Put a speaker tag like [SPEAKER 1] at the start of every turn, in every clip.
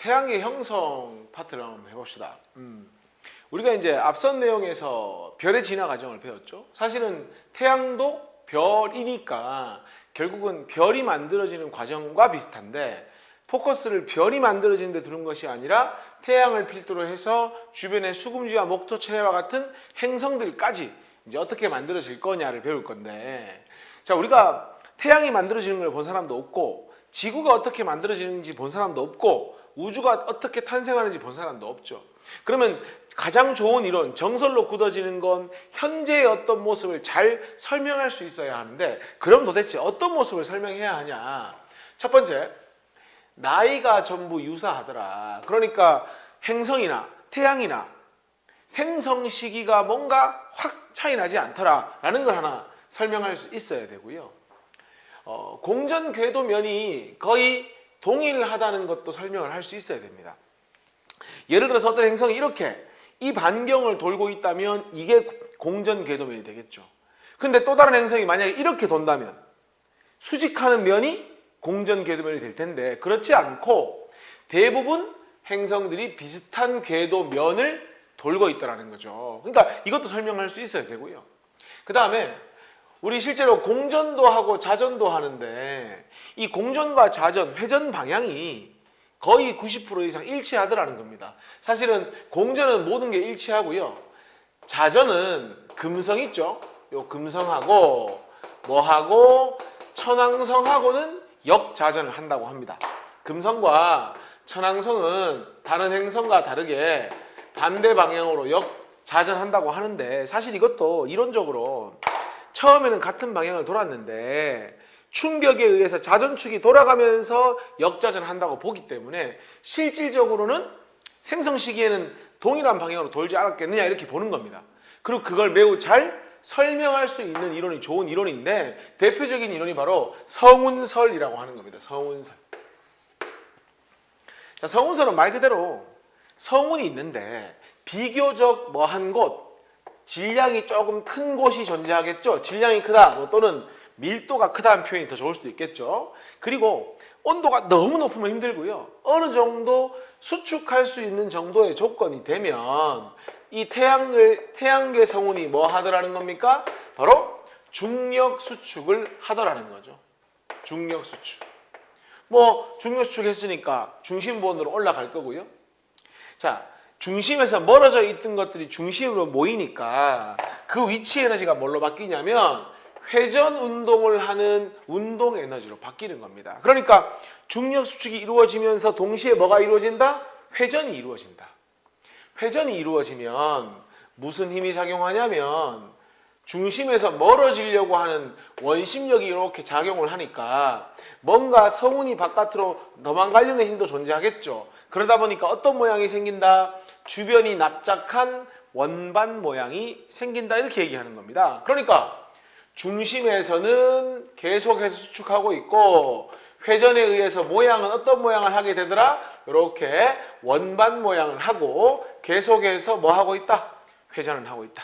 [SPEAKER 1] 태양계 형성 파트를 한번 해봅시다. 음. 우리가 이제 앞선 내용에서 별의 진화 과정을 배웠죠. 사실은 태양도 별이니까 결국은 별이 만들어지는 과정과 비슷한데 포커스를 별이 만들어지는 데 두는 것이 아니라 태양을 필두로 해서 주변의 수금지와 목토 체와 같은 행성들까지 이제 어떻게 만들어질 거냐를 배울 건데 자 우리가 태양이 만들어지는 걸 본 사람도 없고 지구가 어떻게 만들어지는지 본 사람도 없고 우주가 어떻게 탄생하는지 본 사람도 없죠. 그러면 가장 좋은 이론, 정설로 굳어지는 건 현재의 어떤 모습을 잘 설명할 수 있어야 하는데 그럼 도대체 어떤 모습을 설명해야 하냐? 첫 번째, 나이가 전부 유사하더라. 그러니까 행성이나 태양이나 생성 시기가 뭔가 확 차이 나지 않더라 라는 걸 하나 설명할 수 있어야 되고요. 어, 공전 궤도면이 거의 동일하다는 것도 설명을 할 수 있어야 됩니다. 예를 들어서 어떤 행성이 이렇게 이 반경을 돌고 있다면 이게 공전 궤도면이 되겠죠. 근데 또 다른 행성이 만약에 이렇게 돈다면 수직하는 면이 공전 궤도면이 될 텐데 그렇지 않고 대부분 행성들이 비슷한 궤도면을 돌고 있다라는 거죠. 그러니까 이것도 설명할 수 있어야 되고요. 그 다음에 우리 실제로 공전도 하고 자전도 하는데 이 공전과 자전, 회전 방향이 거의 90% 이상 일치하더라는 겁니다. 사실은 공전은 모든 게 일치하고요. 자전은 금성 있죠? 요 금성하고 뭐하고 천왕성하고는 역자전을 한다고 합니다. 금성과 천왕성은 다른 행성과 다르게 반대 방향으로 역자전한다고 하는데 사실 이것도 이론적으로 처음에는 같은 방향을 돌았는데 충격에 의해서 자전축이 돌아가면서 역자전 한다고 보기 때문에 실질적으로는 생성 시기에는 동일한 방향으로 돌지 않았겠느냐 이렇게 보는 겁니다. 그리고 그걸 매우 잘 설명할 수 있는 이론이 좋은 이론인데 대표적인 이론이 바로 성운설이라고 하는 겁니다. 성운설. 자, 성운설은 말 그대로 성운이 있는데 비교적 뭐한 곳, 질량이 조금 큰 곳이 존재하겠죠. 질량이 크다, 뭐 또는 밀도가 크다는 표현이 더 좋을 수도 있겠죠. 그리고 온도가 너무 높으면 힘들고요. 어느 정도 수축할 수 있는 정도의 조건이 되면 이 태양을 태양계 성운이 뭐 하더라는 겁니까? 바로 중력 수축을 하더라는 거죠. 중력 수축. 뭐 중력 수축 했으니까 중심본으로 올라갈 거고요. 자, 중심에서 멀어져 있던 것들이 중심으로 모이니까 그 위치 에너지가 뭘로 바뀌냐면 회전 운동을 하는 운동 에너지로 바뀌는 겁니다. 그러니까 중력 수축이 이루어지면서 동시에 뭐가 이루어진다? 회전이 이루어진다. 회전이 이루어지면 무슨 힘이 작용하냐면 중심에서 멀어지려고 하는 원심력이 이렇게 작용을 하니까 뭔가 성운이 바깥으로 도망가려는 힘도 존재하겠죠. 그러다 보니까 어떤 모양이 생긴다? 주변이 납작한 원반 모양이 생긴다 이렇게 얘기하는 겁니다. 그러니까 중심에서는 계속해서 수축하고 있고 회전에 의해서 모양은 어떤 모양을 하게 되더라? 이렇게 원반 모양을 하고 계속해서 뭐 하고 있다? 회전을 하고 있다.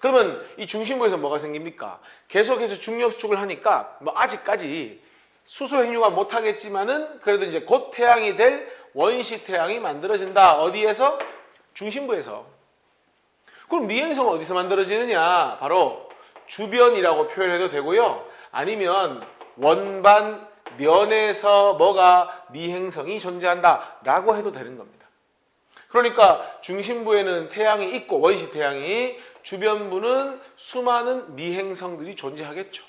[SPEAKER 1] 그러면 이 중심부에서 뭐가 생깁니까? 계속해서 중력 수축을 하니까 뭐 아직까지 수소 핵융합 못 하겠지만은 그래도 이제 곧 태양이 될 원시 태양이 만들어진다. 어디에서? 중심부에서. 그럼 미행성은 어디서 만들어지느냐? 바로 주변이라고 표현해도 되고요. 아니면 원반 면에서 뭐가 미행성이 존재한다 라고 해도 되는 겁니다. 그러니까 중심부에는 태양이 있고 원시 태양이 주변부는 수많은 미행성들이 존재하겠죠.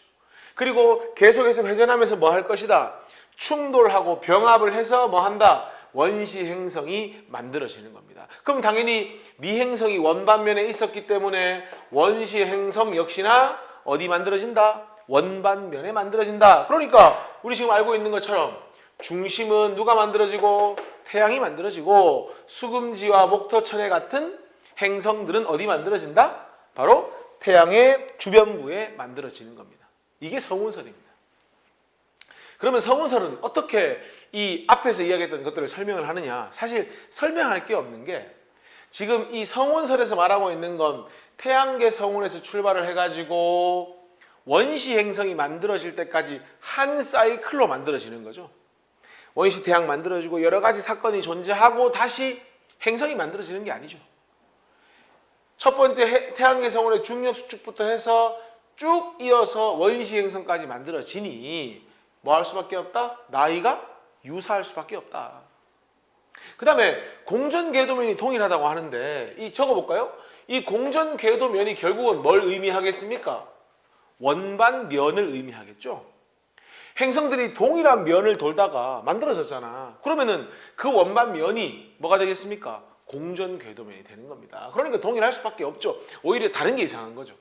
[SPEAKER 1] 그리고 계속해서 회전하면서 뭐 할 것이다. 충돌하고 병합을 해서 뭐 한다. 원시 행성이 만들어지는 겁니다. 그럼 당연히 미행성이 원반면에 있었기 때문에 원시 행성 역시나 어디 만들어진다? 원반면에 만들어진다. 그러니까 우리 지금 알고 있는 것처럼 중심은 누가 만들어지고 태양이 만들어지고 수금지와 목토천에 같은 행성들은 어디 만들어진다? 바로 태양의 주변부에 만들어지는 겁니다. 이게 성운설입니다. 그러면 성운설은 어떻게 이 앞에서 이야기했던 것들을 설명을 하느냐? 사실 설명할 게 없는 게 지금 이 성운설에서 말하고 있는 건 태양계 성운에서 출발을 해가지고 원시 행성이 만들어질 때까지 한 사이클로 만들어지는 거죠. 원시 태양 만들어지고 여러 가지 사건이 존재하고 다시 행성이 만들어지는 게 아니죠. 첫 번째 해- 태양계 성운의 중력 수축부터 해서 쭉 이어서 원시 행성까지 만들어지니 뭐 할 수밖에 없다? 나이가 유사할 수밖에 없다. 그 다음에 공전 궤도면이 동일하다고 하는데 이 적어볼까요? 이 공전 궤도면이 결국은 뭘 의미하겠습니까? 원반 면을 의미하겠죠. 행성들이 동일한 면을 돌다가 만들어졌잖아. 그러면은 그 원반 면이 뭐가 되겠습니까? 공전 궤도면이 되는 겁니다. 그러니까 동일할 수밖에 없죠. 오히려 다른 게 이상한 거죠.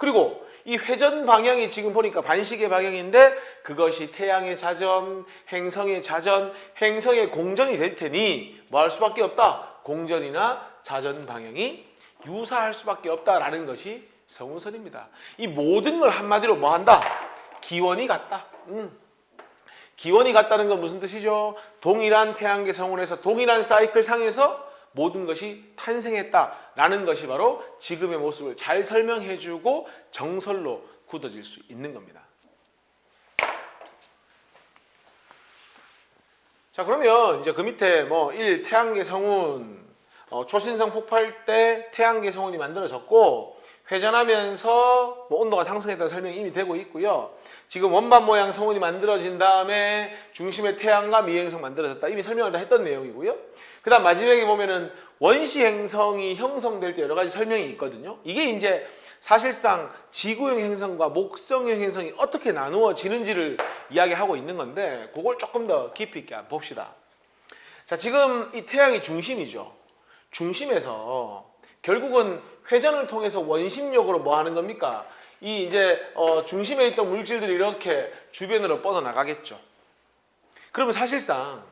[SPEAKER 1] 그리고 이 회전 방향이 지금 보니까 반시계 방향인데 그것이 태양의 자전, 행성의 자전, 행성의 공전이 될 테니 뭐 할 수밖에 없다. 공전이나 자전 방향이 유사할 수밖에 없다라는 것이 성운선입니다. 이 모든 걸 한마디로 뭐 한다? 기원이 같다. 음. 기원이 같다는 건 무슨 뜻이죠? 동일한 태양계 성운에서 동일한 사이클 상에서 모든 것이 탄생했다 라는 것이 바로 지금의 모습을 잘 설명해주고 정설로 굳어질 수 있는 겁니다. 자 그러면 이제 그 밑에 뭐 1. 태양계 성운 어, 초신성 폭발 때 태양계 성운이 만들어졌고 회전하면서 뭐 온도가 상승했다는 설명이 이미 되고 있고요. 지금 원반 모양 성운이 만들어진 다음에 중심에 태양과 미행성 만들어졌다. 이미 설명을 다 했던 내용이고요. 그 다음 마지막에 보면은 원시 행성이 형성될 때 여러 가지 설명이 있거든요. 이게 이제 사실상 지구형 행성과 목성형 행성이 어떻게 나누어지는지를 이야기하고 있는 건데 그걸 조금 더 깊이 있게 봅시다. 자, 지금 이 태양이 중심이죠. 중심에서 결국은 회전을 통해서 원심력으로 뭐 하는 겁니까? 이 이제 어, 중심에 있던 물질들이 이렇게 주변으로 뻗어 나가겠죠. 그러면 사실상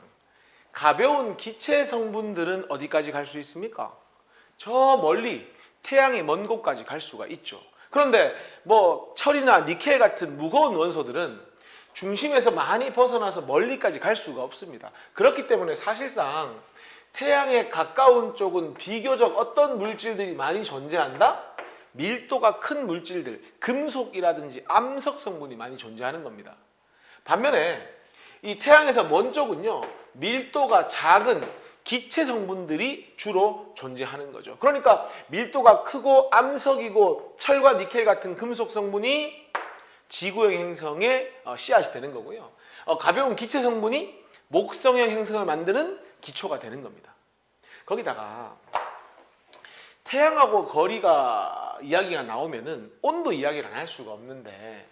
[SPEAKER 1] 가벼운 기체 성분들은 어디까지 갈 수 있습니까? 저 멀리 태양의 먼 곳까지 갈 수가 있죠. 그런데 뭐 철이나 니켈 같은 무거운 원소들은 중심에서 많이 벗어나서 멀리까지 갈 수가 없습니다. 그렇기 때문에 사실상 태양에 가까운 쪽은 비교적 어떤 물질들이 많이 존재한다? 밀도가 큰 물질들, 금속이라든지 암석 성분이 많이 존재하는 겁니다. 반면에 이 태양에서 먼 쪽은요, 밀도가 작은 기체 성분들이 주로 존재하는 거죠. 그러니까 밀도가 크고 암석이고 철과 니켈 같은 금속 성분이 지구형 행성의 어, 씨앗이 되는 거고요. 어, 가벼운 기체 성분이 목성형 행성을 만드는 기초가 되는 겁니다. 거기다가 태양하고 거리가 이야기가 나오면은 온도 이야기를 안 할 수가 없는데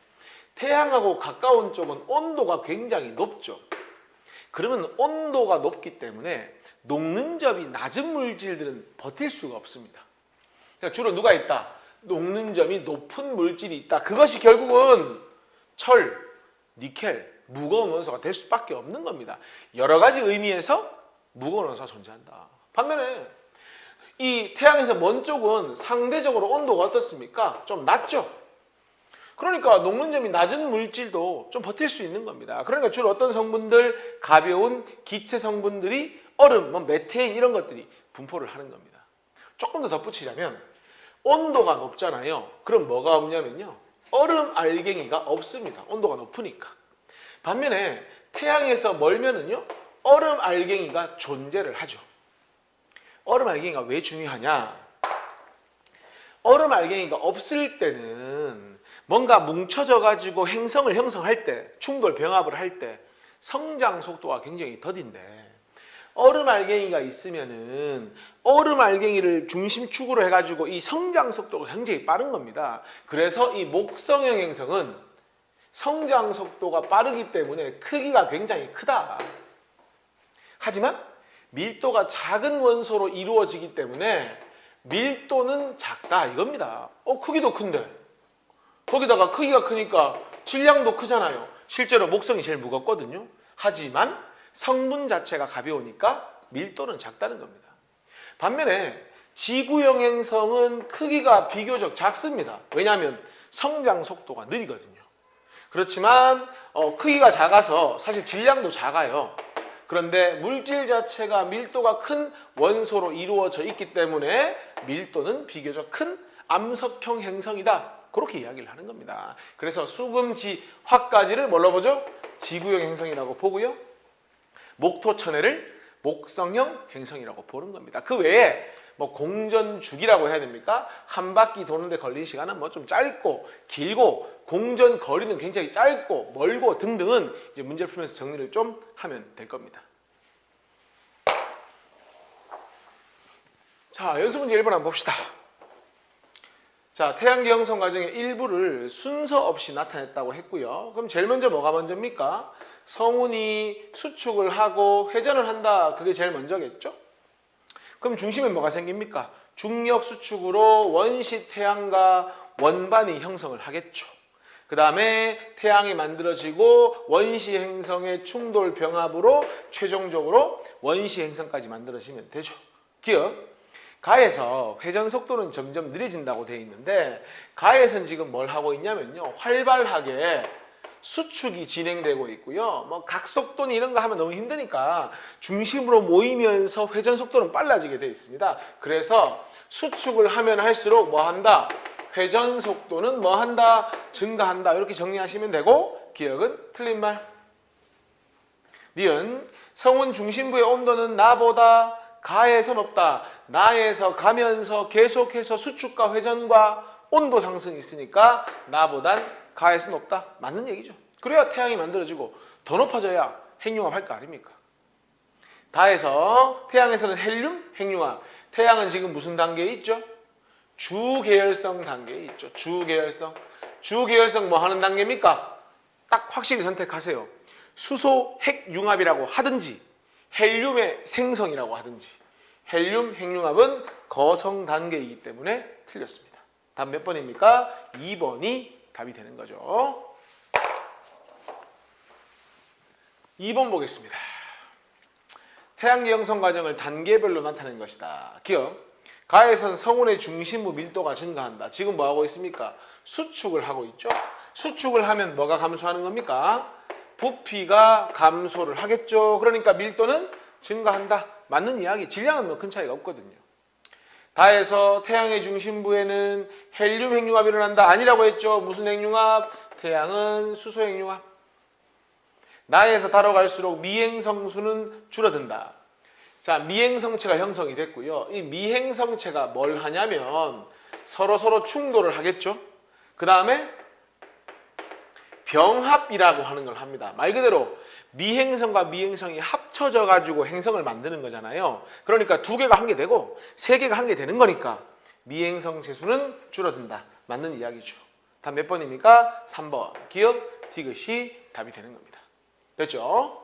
[SPEAKER 1] 태양하고 가까운 쪽은 온도가 굉장히 높죠. 그러면 온도가 높기 때문에 녹는 점이 낮은 물질들은 버틸 수가 없습니다. 그러니까 주로 누가 있다? 녹는 점이 높은 물질이 있다. 그것이 결국은 철, 니켈, 무거운 원소가 될 수밖에 없는 겁니다. 여러 가지 의미에서 무거운 원소가 존재한다. 반면에 이 태양에서 먼 쪽은 상대적으로 온도가 어떻습니까? 좀 낮죠. 그러니까 녹는 점이 낮은 물질도 좀 버틸 수 있는 겁니다. 그러니까 주로 어떤 성분들, 가벼운 기체 성분들이 얼음, 뭐 메테인 이런 것들이 분포를 하는 겁니다. 조금 더 덧붙이자면 온도가 높잖아요. 그럼 뭐가 없냐면요. 얼음 알갱이가 없습니다. 온도가 높으니까. 반면에 태양에서 멀면은요. 얼음 알갱이가 존재를 하죠. 얼음 알갱이가 왜 중요하냐? 얼음 알갱이가 없을 때는 뭔가 뭉쳐져 가지고 행성을 형성할 때, 충돌 병합을 할 때 성장 속도가 굉장히 더딘데 얼음 알갱이가 있으면은 얼음 알갱이를 중심축으로 해가지고 이 성장 속도가 굉장히 빠른 겁니다. 그래서 이 목성형 행성은 성장 속도가 빠르기 때문에 크기가 굉장히 크다. 하지만 밀도가 작은 원소로 이루어지기 때문에 밀도는 작다 이겁니다. 어 크기도 큰데 거기다가 크기가 크니까 질량도 크잖아요. 실제로 목성이 제일 무겁거든요. 하지만 성분 자체가 가벼우니까 밀도는 작다는 겁니다. 반면에 지구형 행성은 크기가 비교적 작습니다. 왜냐하면 성장 속도가 느리거든요. 그렇지만 어, 크기가 작아서 사실 질량도 작아요. 그런데 물질 자체가 밀도가 큰 원소로 이루어져 있기 때문에 밀도는 비교적 큰 암석형 행성이다. 그렇게 이야기를 하는 겁니다. 그래서 수금지 화까지를 뭘로 보죠? 지구형 행성이라고 보고요. 목토천해를 목성형 행성이라고 보는 겁니다. 그 외에 뭐 공전주기라고 해야 됩니까? 한 바퀴 도는데 걸린 시간은 뭐 좀 짧고 길고 공전 거리는 굉장히 짧고 멀고 등등은 이제 문제를 풀면서 정리를 좀 하면 될 겁니다. 자, 연수 문제 1번 한번 봅시다. 자, 태양계 형성 과정의 일부를 순서 없이 나타냈다고 했고요. 그럼 제일 먼저 뭐가 먼저입니까? 성운이 수축을 하고 회전을 한다. 그게 제일 먼저겠죠? 그럼 중심에 뭐가 생깁니까? 중력 수축으로 원시 태양과 원반이 형성을 하겠죠. 그 다음에 태양이 만들어지고 원시 행성의 충돌 병합으로 최종적으로 원시 행성까지 만들어지면 되죠. 기억. 가에서 회전 속도는 점점 느려진다고 되어 있는데 가에선 지금 뭘 하고 있냐면요. 활발하게 수축이 진행되고 있고요. 뭐 각속도니 이런 거 하면 너무 힘드니까 중심으로 모이면서 회전 속도는 빨라지게 되어 있습니다. 그래서 수축을 하면 할수록 뭐 한다? 회전 속도는 뭐 한다? 증가한다. 이렇게 정리하시면 되고 기억은 틀린 말. 니은 성운 중심부의 온도는 나보다 가에서 높다. 나에서 가면서 계속해서 수축과 회전과 온도 상승이 있으니까 나보단 가에서 높다. 맞는 얘기죠. 그래야 태양이 만들어지고 더 높아져야 핵융합 할 거 아닙니까? 다에서 태양에서는 헬륨, 핵융합. 태양은 지금 무슨 단계에 있죠? 주계열성 단계에 있죠. 주계열성. 주계열성 뭐 하는 단계입니까? 딱 확실히 선택하세요. 수소 핵융합이라고 하든지 헬륨의 생성이라고 하든지 헬륨 핵융합은 거성 단계이기 때문에 틀렸습니다. 답 몇 번입니까? 2번이 답이 되는 거죠. 2번 보겠습니다. 태양계 형성 과정을 단계별로 나타낸 것이다. 기억. 가에선 성운의 중심부 밀도가 증가한다. 지금 뭐 하고 있습니까? 수축을 하고 있죠. 수축을 하면 뭐가 감소하는 겁니까? 부피가 감소를 하겠죠. 그러니까 밀도는 증가한다. 맞는 이야기. 질량은 뭐 큰 차이가 없거든요. 다에서 태양의 중심부에는 헬륨 핵융합이 일어난다. 아니라고 했죠. 무슨 핵융합? 태양은 수소 핵융합. 나에서 다로 갈수록 미행성수는 줄어든다. 자, 미행성체가 형성이 됐고요. 이 미행성체가 뭘 하냐면 서로 서로 충돌을 하겠죠. 그 다음에 병합이라고 하는 걸 합니다. 말 그대로 미행성과 미행성이 합쳐져 가지고 행성을 만드는 거잖아요. 그러니까 두 개가 한 개 되고 세 개가 한 개 되는 거니까 미행성 재수는 줄어든다. 맞는 이야기죠. 답 몇 번입니까? 3번. 기억 디귿이 답이 되는 겁니다. 됐죠?